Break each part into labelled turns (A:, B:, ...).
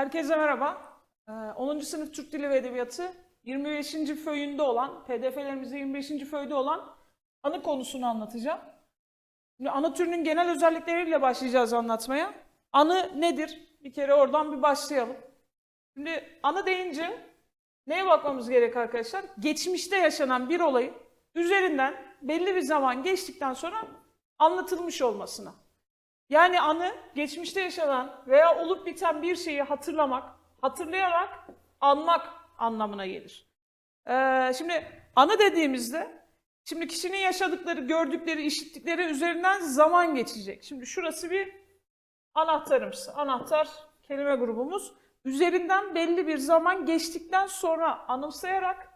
A: Herkese merhaba. Ee, 10. sınıf Türk Dili ve Edebiyatı 25. föyünde olan, pdf'lerimizde 25. föyde olan anı konusunu anlatacağım. Şimdi anı türünün genel özellikleriyle başlayacağız anlatmaya. Anı nedir? Bir kere oradan bir başlayalım. Şimdi anı deyince neye bakmamız gerek arkadaşlar? Geçmişte yaşanan bir olayın üzerinden belli bir zaman geçtikten sonra anlatılmış olmasına. Yani anı geçmişte yaşanan veya olup biten bir şeyi hatırlamak, hatırlayarak anmak anlamına gelir. Ee, şimdi anı dediğimizde şimdi kişinin yaşadıkları, gördükleri, işittikleri üzerinden zaman geçecek. Şimdi şurası bir anahtarımız. Anahtar kelime grubumuz. Üzerinden belli bir zaman geçtikten sonra anımsayarak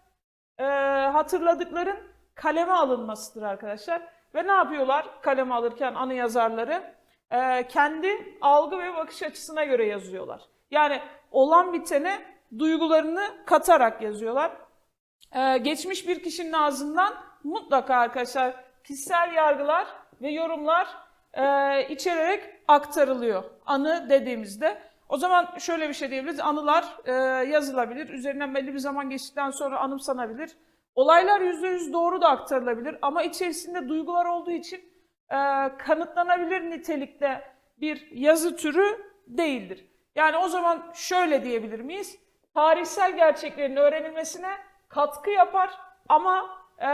A: e, hatırladıkların kaleme alınmasıdır arkadaşlar. Ve ne yapıyorlar kaleme alırken anı yazarları? E, kendi algı ve bakış açısına göre yazıyorlar. Yani olan bitene duygularını katarak yazıyorlar. E, geçmiş bir kişinin ağzından mutlaka arkadaşlar kişisel yargılar ve yorumlar e, içererek aktarılıyor anı dediğimizde. O zaman şöyle bir şey diyebiliriz. Anılar e, yazılabilir. Üzerinden belli bir zaman geçtikten sonra anımsanabilir. Olaylar %100 doğru da aktarılabilir ama içerisinde duygular olduğu için e, kanıtlanabilir nitelikte bir yazı türü değildir. Yani o zaman şöyle diyebilir miyiz? Tarihsel gerçeklerin öğrenilmesine katkı yapar ama e,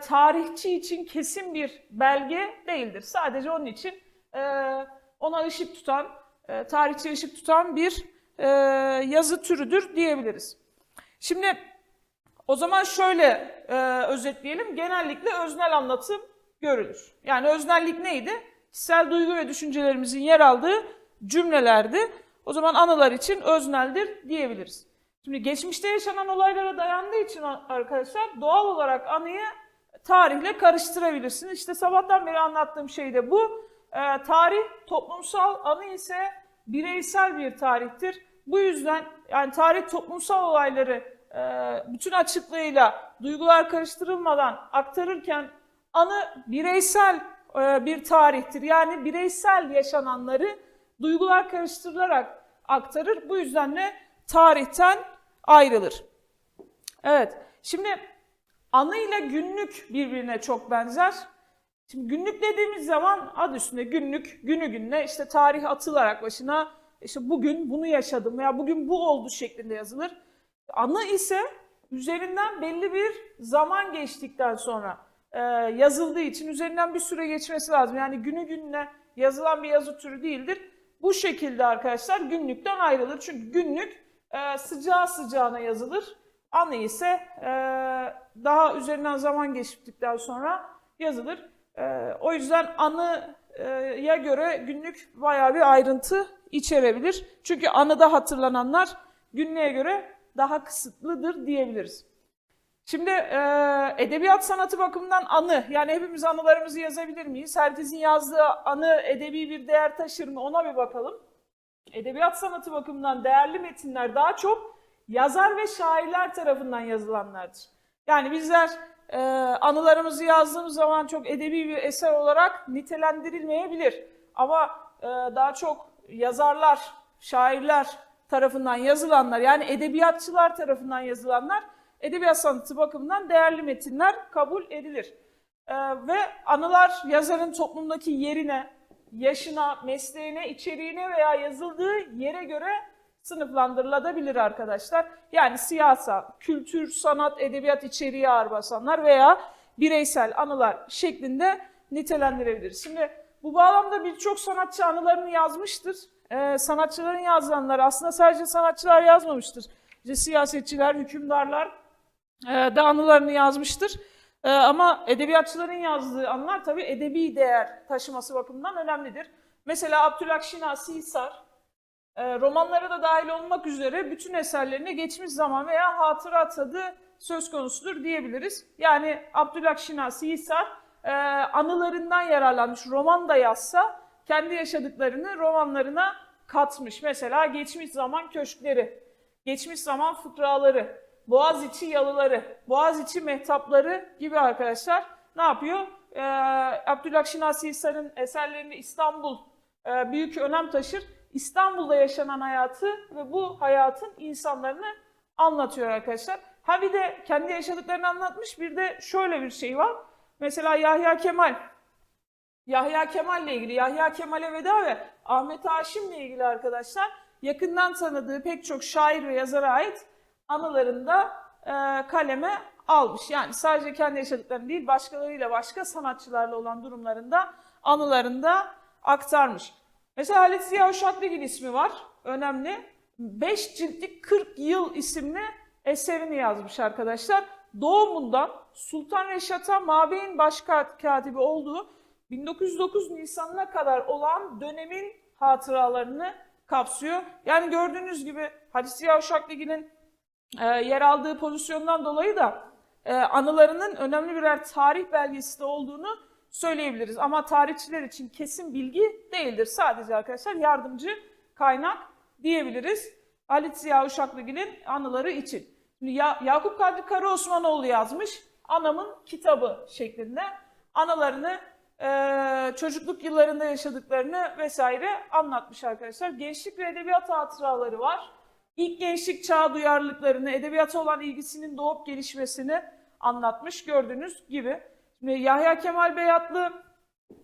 A: tarihçi için kesin bir belge değildir. Sadece onun için e, ona ışık tutan, e, tarihçi ışık tutan bir e, yazı türüdür diyebiliriz. Şimdi o zaman şöyle e, özetleyelim. Genellikle öznel anlatım görülür. Yani öznellik neydi? Kişisel duygu ve düşüncelerimizin yer aldığı cümlelerdi. O zaman anılar için özneldir diyebiliriz. Şimdi geçmişte yaşanan olaylara dayandığı için arkadaşlar doğal olarak anıyı tarihle karıştırabilirsiniz. İşte sabahtan beri anlattığım şey de bu. Ee, tarih toplumsal, anı ise bireysel bir tarihtir. Bu yüzden yani tarih toplumsal olayları e, bütün açıklığıyla duygular karıştırılmadan aktarırken anı bireysel e, bir tarihtir. Yani bireysel yaşananları duygular karıştırılarak aktarır. Bu yüzden de tarihten ayrılır. Evet, şimdi anı ile günlük birbirine çok benzer. Şimdi günlük dediğimiz zaman adı üstünde günlük, günü gününe işte tarih atılarak başına işte bugün bunu yaşadım veya bugün bu oldu şeklinde yazılır. Anı ise üzerinden belli bir zaman geçtikten sonra e, yazıldığı için üzerinden bir süre geçmesi lazım. Yani günü gününe yazılan bir yazı türü değildir. Bu şekilde arkadaşlar günlükten ayrılır. Çünkü günlük e, sıcağı sıcağına yazılır. Anı ise e, daha üzerinden zaman geçtikten sonra yazılır. E, o yüzden anıya göre günlük bayağı bir ayrıntı içerebilir. Çünkü anıda hatırlananlar günlüğe göre daha kısıtlıdır diyebiliriz. Şimdi e, edebiyat sanatı bakımından anı, yani hepimiz anılarımızı yazabilir miyiz? Herkesin yazdığı anı edebi bir değer taşır mı? Ona bir bakalım. Edebiyat sanatı bakımından değerli metinler daha çok yazar ve şairler tarafından yazılanlardır. Yani bizler e, anılarımızı yazdığımız zaman çok edebi bir eser olarak nitelendirilmeyebilir. Ama e, daha çok yazarlar, şairler tarafından yazılanlar yani edebiyatçılar tarafından yazılanlar edebiyat sanatı bakımından değerli metinler kabul edilir. Ee, ve anılar yazarın toplumdaki yerine, yaşına, mesleğine, içeriğine veya yazıldığı yere göre sınıflandırılabilir arkadaşlar. Yani siyasal, kültür, sanat, edebiyat içeriği ağır basanlar veya bireysel anılar şeklinde nitelendirebiliriz. Şimdi bu bağlamda birçok sanatçı anılarını yazmıştır. Ee, sanatçıların yazılanları aslında sadece sanatçılar yazmamıştır. İşte siyasetçiler, hükümdarlar e, de anılarını yazmıştır. E, ama edebiyatçıların yazdığı anılar tabii edebi değer taşıması bakımından önemlidir. Mesela Abdülhak Şinasi Hisar, e, romanlara da dahil olmak üzere bütün eserlerine geçmiş zaman veya hatıra tadı söz konusudur diyebiliriz. Yani Abdülhak Şinasi Hisar e, anılarından yararlanmış, roman da yazsa kendi yaşadıklarını romanlarına katmış. Mesela geçmiş zaman köşkleri, geçmiş zaman fıkraları, Boğaziçi yalıları, Boğaziçi mehtapları gibi arkadaşlar ne yapıyor? Ee, Abdülhak Şinasi Hisar'ın eserlerini İstanbul e, büyük önem taşır. İstanbul'da yaşanan hayatı ve bu hayatın insanlarını anlatıyor arkadaşlar. Ha bir de kendi yaşadıklarını anlatmış bir de şöyle bir şey var. Mesela Yahya Kemal. Yahya Kemal'le ilgili, Yahya Kemal'e veda ve Ahmet Haşim'le ilgili arkadaşlar yakından tanıdığı pek çok şair ve yazara ait anılarında e, kaleme almış. Yani sadece kendi yaşadıklarını değil, başkalarıyla, başka sanatçılarla olan durumlarında anılarında aktarmış. Mesela Halit Ziya Uşaklıgil ismi var, önemli. 5 ciltlik 40 yıl isimli eserini yazmış arkadaşlar. Doğumundan Sultan Reşat'a Mabeyin Başkatibi olduğu 1909 Nisan'ına kadar olan dönemin hatıralarını kapsıyor. Yani gördüğünüz gibi Halit Ziya Uşaklıgil'in e, yer aldığı pozisyondan dolayı da e, anılarının önemli birer tarih belgesi de olduğunu söyleyebiliriz. Ama tarihçiler için kesin bilgi değildir. Sadece arkadaşlar yardımcı kaynak diyebiliriz. Halit Ziya Uşaklıgil'in anıları için. Şimdi ya, Yakup Kadri Karaosmanoğlu yazmış. Anamın kitabı şeklinde anılarını, e, çocukluk yıllarında yaşadıklarını vesaire anlatmış arkadaşlar. Gençlik ve edebiyat hatıraları var. İlk gençlik çağ duyarlılıklarını, edebiyata olan ilgisinin doğup gelişmesini anlatmış gördüğünüz gibi. Şimdi Yahya Kemal Beyatlı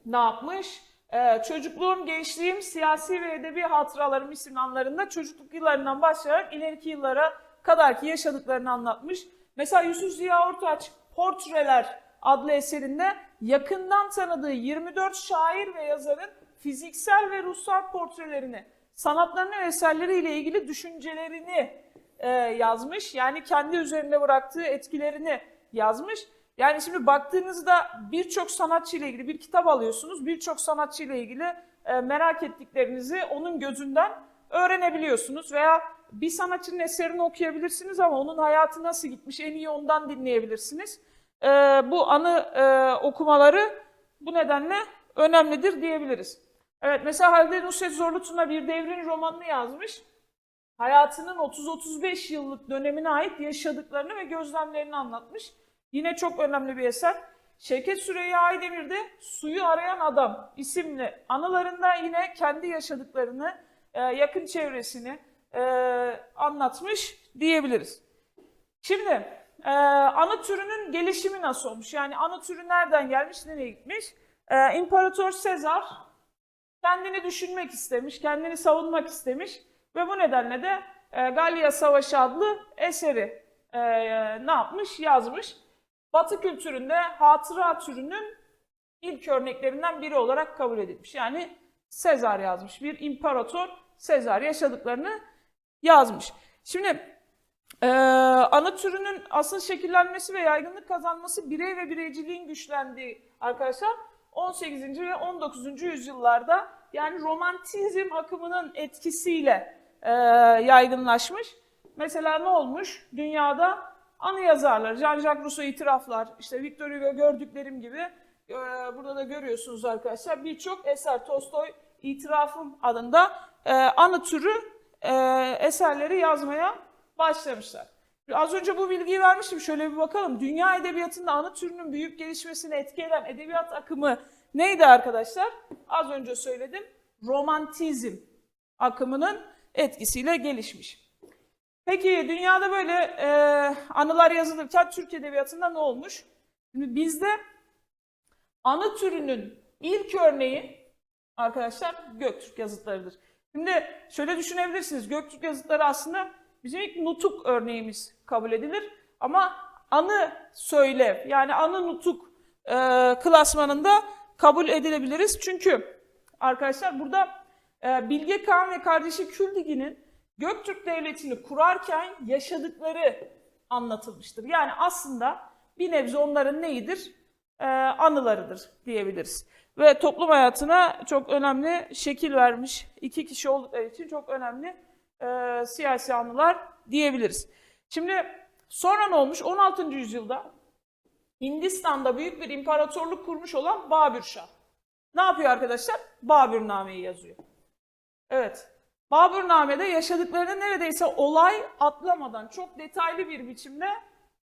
A: ne yapmış? Ee, çocukluğum, gençliğim, siyasi ve edebi hatıralarım isimli anlarında çocukluk yıllarından başlayarak ileriki yıllara kadarki yaşadıklarını anlatmış. Mesela Yusuf Ziya Ortaç Portreler adlı eserinde yakından tanıdığı 24 şair ve yazarın fiziksel ve ruhsal portrelerini, sanatlarını ve eserleriyle ilgili düşüncelerini e, yazmış. Yani kendi üzerinde bıraktığı etkilerini yazmış. Yani şimdi baktığınızda birçok sanatçı ile ilgili bir kitap alıyorsunuz. Birçok sanatçı ile ilgili e, merak ettiklerinizi onun gözünden öğrenebiliyorsunuz. Veya bir sanatçının eserini okuyabilirsiniz ama onun hayatı nasıl gitmiş en iyi ondan dinleyebilirsiniz. E, bu anı e, okumaları bu nedenle önemlidir diyebiliriz. Evet mesela Halide Nusret Zorlutu'na bir devrin romanını yazmış. Hayatının 30-35 yıllık dönemine ait yaşadıklarını ve gözlemlerini anlatmış. Yine çok önemli bir eser. Şevket Süreyya Aydemir de Suyu Arayan Adam isimli anılarında yine kendi yaşadıklarını, e, yakın çevresini e, anlatmış diyebiliriz. Şimdi e, türünün gelişimi nasıl olmuş? Yani anı türü nereden gelmiş, nereye gitmiş? E, İmparator Sezar kendini düşünmek istemiş, kendini savunmak istemiş ve bu nedenle de e, Gallia Savaşı adlı eseri e, ne yapmış, yazmış. Batı kültüründe hatıra türünün ilk örneklerinden biri olarak kabul edilmiş. Yani Sezar yazmış. Bir imparator Sezar yaşadıklarını yazmış. Şimdi e, anı türünün asıl şekillenmesi ve yaygınlık kazanması birey ve bireyciliğin güçlendiği arkadaşlar 18. ve 19. yüzyıllarda yani romantizm akımının etkisiyle e, yaygınlaşmış. Mesela ne olmuş? Dünyada anı yazarlar, Jean-Jacques Rousseau itiraflar, işte Victor Hugo gördüklerim gibi e, burada da görüyorsunuz arkadaşlar birçok eser Tolstoy itirafım adında e, anı türü e, eserleri yazmaya başlamışlar. Az önce bu bilgiyi vermiştim. Şöyle bir bakalım. Dünya edebiyatında anı türünün büyük gelişmesini etkileyen edebiyat akımı neydi arkadaşlar? Az önce söyledim. Romantizm akımının etkisiyle gelişmiş. Peki dünyada böyle e, anılar yazılırken Türk Edebiyatı'nda ne olmuş? Şimdi bizde anı türünün ilk örneği arkadaşlar Göktürk yazıtlarıdır. Şimdi şöyle düşünebilirsiniz. Göktürk yazıtları aslında bizim ilk nutuk örneğimiz kabul edilir. Ama anı söyle yani anı nutuk e, klasmanında kabul edilebiliriz. Çünkü arkadaşlar burada e, Bilge Kağan ve kardeşi Küldigi'nin Göktürk Devleti'ni kurarken yaşadıkları anlatılmıştır. Yani aslında bir nebze onların neyidir? Ee, anılarıdır diyebiliriz. Ve toplum hayatına çok önemli şekil vermiş iki kişi oldukları için çok önemli e, siyasi anılar diyebiliriz. Şimdi sonra ne olmuş? 16. yüzyılda Hindistan'da büyük bir imparatorluk kurmuş olan Babür Şah. Ne yapıyor arkadaşlar? Babürname'yi yazıyor. Evet. Babürname'de yaşadıklarını neredeyse olay atlamadan çok detaylı bir biçimde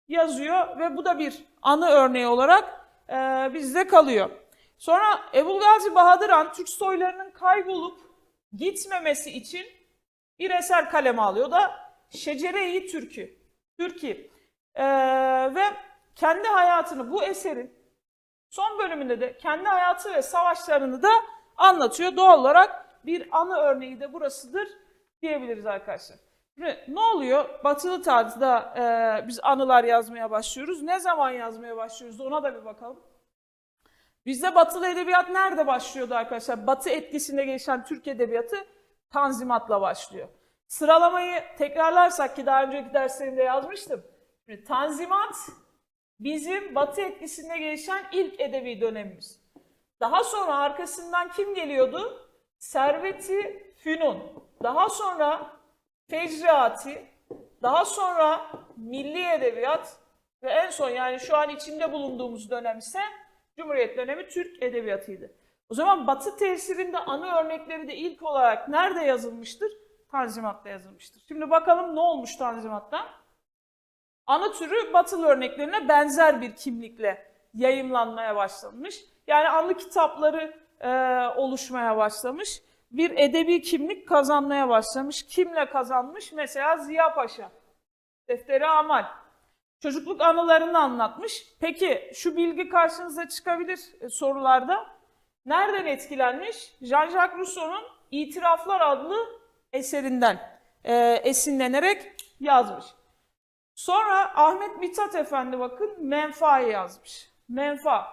A: yazıyor ve bu da bir anı örneği olarak e, bizde kalıyor. Sonra Ebu Gazi Bahadır Han Türk soylarının kaybolup gitmemesi için bir eser kaleme alıyor. Da Şecere-i Türkü. Türkiye. Ee, ve kendi hayatını bu eserin son bölümünde de kendi hayatı ve savaşlarını da anlatıyor. Doğal olarak bir anı örneği de burasıdır diyebiliriz arkadaşlar. Şimdi ne oluyor? Batılı tarzda e, biz anılar yazmaya başlıyoruz. Ne zaman yazmaya başlıyoruz? Ona da bir bakalım. Bizde batılı edebiyat nerede başlıyordu arkadaşlar? Batı etkisinde gelişen Türk edebiyatı Tanzimat'la başlıyor. Sıralamayı tekrarlarsak ki daha önceki derslerimde yazmıştım. Şimdi Tanzimat bizim Batı etkisinde gelişen ilk edebi dönemimiz. Daha sonra arkasından kim geliyordu? Serveti Fünun. Daha sonra Fecrati. Daha sonra Milli Edebiyat ve en son yani şu an içinde bulunduğumuz dönem ise Cumhuriyet dönemi Türk Edebiyatı'ydı. O zaman Batı tesirinde anı örnekleri de ilk olarak nerede yazılmıştır? Tanzimat'ta yazılmıştır. Şimdi bakalım ne olmuş Tanzimat'ta? Anı türü Batılı örneklerine benzer bir kimlikle yayımlanmaya başlamış. Yani anı kitapları e, oluşmaya başlamış. Bir edebi kimlik kazanmaya başlamış. Kimle kazanmış? Mesela Ziya Paşa. Defteri Amal. Çocukluk anılarını anlatmış. Peki şu bilgi karşınıza çıkabilir e, sorularda. Nereden etkilenmiş? Jean-Jacques Rousseau'nun İtiraflar adlı eserinden e, esinlenerek yazmış. Sonra Ahmet Mithat Efendi bakın Menfaa'yı yazmış. Menfa.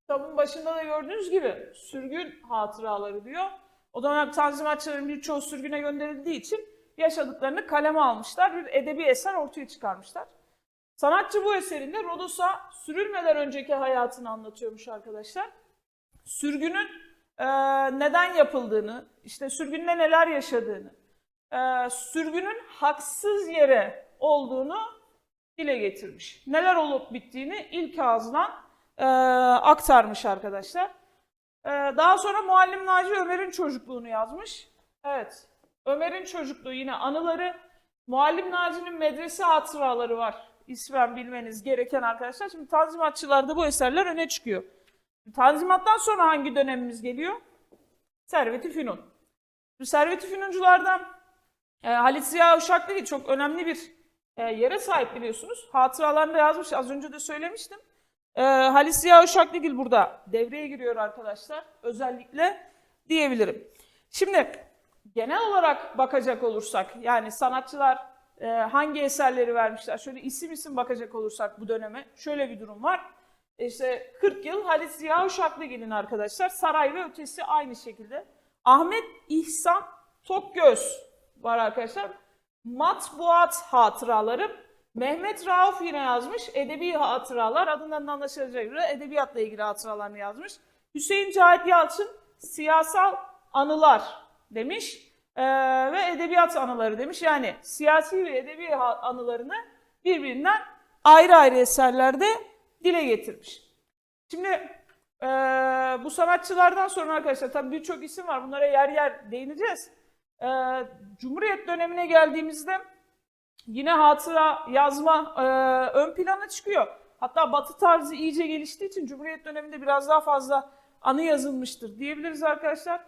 A: Kitabın başında da gördüğünüz gibi sürgün hatıraları diyor. O dönem Tanzimatçıların birçoğu sürgüne gönderildiği için yaşadıklarını kaleme almışlar. Bir edebi eser ortaya çıkarmışlar. Sanatçı bu eserinde Rodos'a sürülmeden önceki hayatını anlatıyormuş arkadaşlar. Sürgünün e, neden yapıldığını, işte sürgünde neler yaşadığını, e, sürgünün haksız yere olduğunu dile getirmiş. Neler olup bittiğini ilk ağızdan e, aktarmış arkadaşlar. E, daha sonra Muallim Naci Ömer'in çocukluğunu yazmış. Evet, Ömer'in çocukluğu yine anıları. Muallim Naci'nin medrese hatıraları var. İsmen bilmeniz gereken arkadaşlar. Şimdi Tanzimatçılarda bu eserler öne çıkıyor. Tanzimattan sonra hangi dönemimiz geliyor? Servet-i Fünun. Servet-i Fünunculardan e, Halit Ziya Uşaklıgil çok önemli bir e, yere sahip biliyorsunuz. Hatıralarında yazmış, az önce de söylemiştim. E, Halit Ziya Uşaklıgil burada devreye giriyor arkadaşlar. Özellikle diyebilirim. Şimdi genel olarak bakacak olursak, yani sanatçılar e, hangi eserleri vermişler, şöyle isim isim bakacak olursak bu döneme şöyle bir durum var. İşte 40 yıl Halit Ziya Uşaklıgil'in arkadaşlar, Saray ve Ötesi aynı şekilde. Ahmet İhsan Tokgöz var arkadaşlar. Matbuat hatıralarım. Mehmet Rauf yine yazmış. Edebi hatıralar. Adından da anlaşılacağı göre edebiyatla ilgili hatıralarını yazmış. Hüseyin Cahit Yalçın siyasal anılar demiş. Ee, ve edebiyat anıları demiş. Yani siyasi ve edebi anılarını birbirinden ayrı ayrı eserlerde dile getirmiş. Şimdi ee, bu sanatçılardan sonra arkadaşlar tabii birçok isim var. Bunlara yer yer değineceğiz. Ee, Cumhuriyet dönemine geldiğimizde yine hatıra yazma e, ön plana çıkıyor. Hatta Batı tarzı iyice geliştiği için Cumhuriyet döneminde biraz daha fazla anı yazılmıştır diyebiliriz arkadaşlar.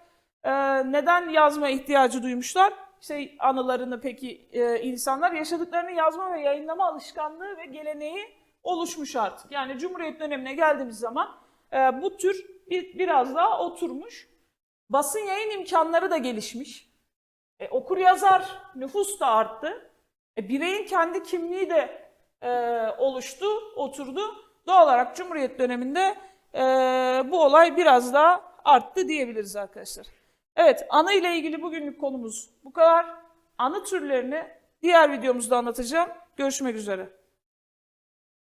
A: Ee, neden yazma ihtiyacı duymuşlar? İşte anılarını peki e, insanlar yaşadıklarını yazma ve yayınlama alışkanlığı ve geleneği oluşmuş artık. Yani Cumhuriyet dönemine geldiğimiz zaman e, bu tür bir, biraz daha oturmuş. Basın yayın imkanları da gelişmiş. E, okur yazar nüfus da arttı. E, bireyin kendi kimliği de e, oluştu, oturdu. Doğal olarak Cumhuriyet döneminde e, bu olay biraz daha arttı diyebiliriz arkadaşlar. Evet, anı ile ilgili bugünlük konumuz bu kadar. Anı türlerini diğer videomuzda anlatacağım. Görüşmek üzere.